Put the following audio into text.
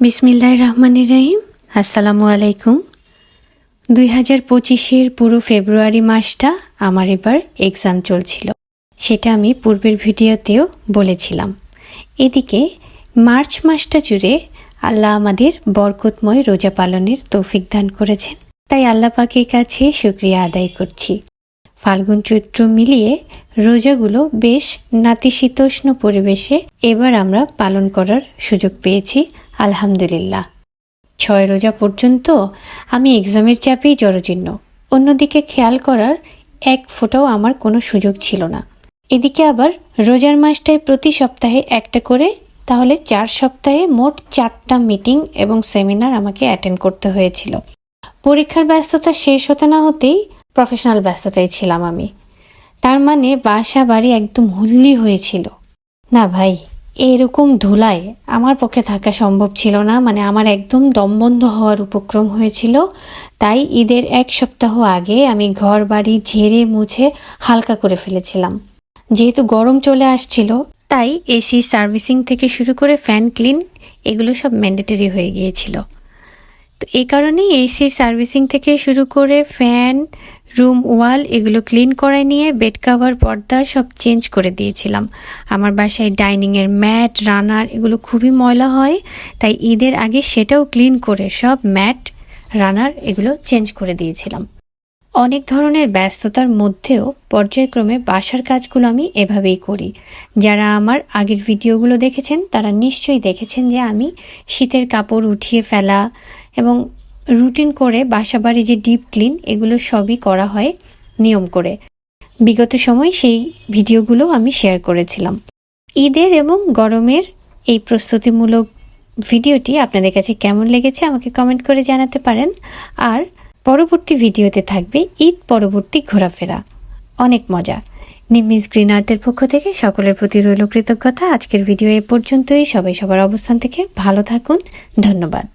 বিসমিল্লাহ রহমানির রহিম। আসসালামু আলাইকুম। দুই হাজার পঁচিশের পুরো ফেব্রুয়ারি মাসটা আমার এবার এক্সাম চলছিল। সেটা আমি পূর্বের ভিডিওতেও বলেছিলাম। এদিকে মার্চ মাসটা জুড়ে আল্লাহ আমাদের বরকতময় রোজা পালনের তৌফিক দান করেছেন। তাই আল্লাহ পাকের কাছে শুক্রিয়া আদায় করছি। ফাল্গুন চৈত্র মিলিয়ে রোজাগুলো বেশ নাতিশীতোষ্ণ পরিবেশে এবার আমরা পালন করার সুযোগ পেয়েছি, আলহামদুলিল্লাহ। ছয় রোজা পর্যন্ত আমি এক্সামের চাপেই জরজীর্ণ অন্যদিকে খেয়াল করার এক ফোঁটাও আমার কোনো সুযোগ ছিল না। এদিকে আবার রোজার মাসটায় প্রতি সপ্তাহে একটা করে, তাহলে চার সপ্তাহে মোট চারটা মিটিং এবং সেমিনার আমাকে অ্যাটেন্ড করতে হয়েছিল। পরীক্ষার ব্যস্ততা শেষ হতে না হতেই প্রফেশনাল ব্যস্ততায় ছিলাম আমি। তার মানে বাসা বাড়ি একদম হুল্লি হয়েছিল। না ভাই, এরকম ধুলায় আমার পক্ষে থাকা সম্ভব ছিল না মানে আমার একদম দমবন্ধ হওয়ার উপক্রম হয়েছিল। তাই ঈদের এক সপ্তাহ আগে আমি ঘর বাড়ি ঝেড়ে মুছে হালকা করে ফেলেছিলাম। যেহেতু গরম চলে আসছিল, তাই এসি, সার্ভিসিং থেকে শুরু করে ফ্যান ক্লিন, এগুলো সব ম্যান্ডেটরি হয়ে গিয়েছিল। তো এই কারণেই এসির সার্ভিসিং থেকে শুরু করে ফ্যান রুম ওয়াল এগুলো ক্লিন করে নিয়ে বেড কাভার, পর্দা সব চেঞ্জ করে দিয়েছিলাম। আমার বাসায় ডাইনিংয়ের ম্যাট, রানার এগুলো খুবই ময়লা হয়, তাই ঈদের আগে সেটাও ক্লিন করে সব ম্যাট, রানার এগুলো চেঞ্জ করে দিয়েছিলাম। অনেক ধরনের ব্যস্ততার মধ্যেও পর্যায়ক্রমে বাসার কাজগুলো আমি এভাবেই করি। যারা আমার আগের ভিডিওগুলো দেখেছেন, তারা নিশ্চয়ই দেখেছেন যে আমি শীতের কাপড় উঠিয়ে ফেলা এবং রুটিন করে বাসা বাড়ি যে ডিপ ক্লিন, এগুলো সবই করা হয় নিয়ম করে। বিগত সময় সেই ভিডিওগুলো আমি শেয়ার করেছিলাম। ঈদের এবং গরমের এই প্রস্তুতিমূলক ভিডিওটি আপনাদের কাছে কেমন লেগেছে আমাকে কমেন্ট করে জানাতে পারেন। আর পরবর্তী ভিডিওতে থাকবে ঈদ পরবর্তী ঘোরাফেরা। অনেক মজা। নিমিস গ্রিন আর্টের পক্ষ থেকে সকলের প্রতি রইল কৃতজ্ঞতা। আজকের ভিডিও এ পর্যন্তই। সবাই সবার অবস্থান থেকে ভালো থাকুন। ধন্যবাদ।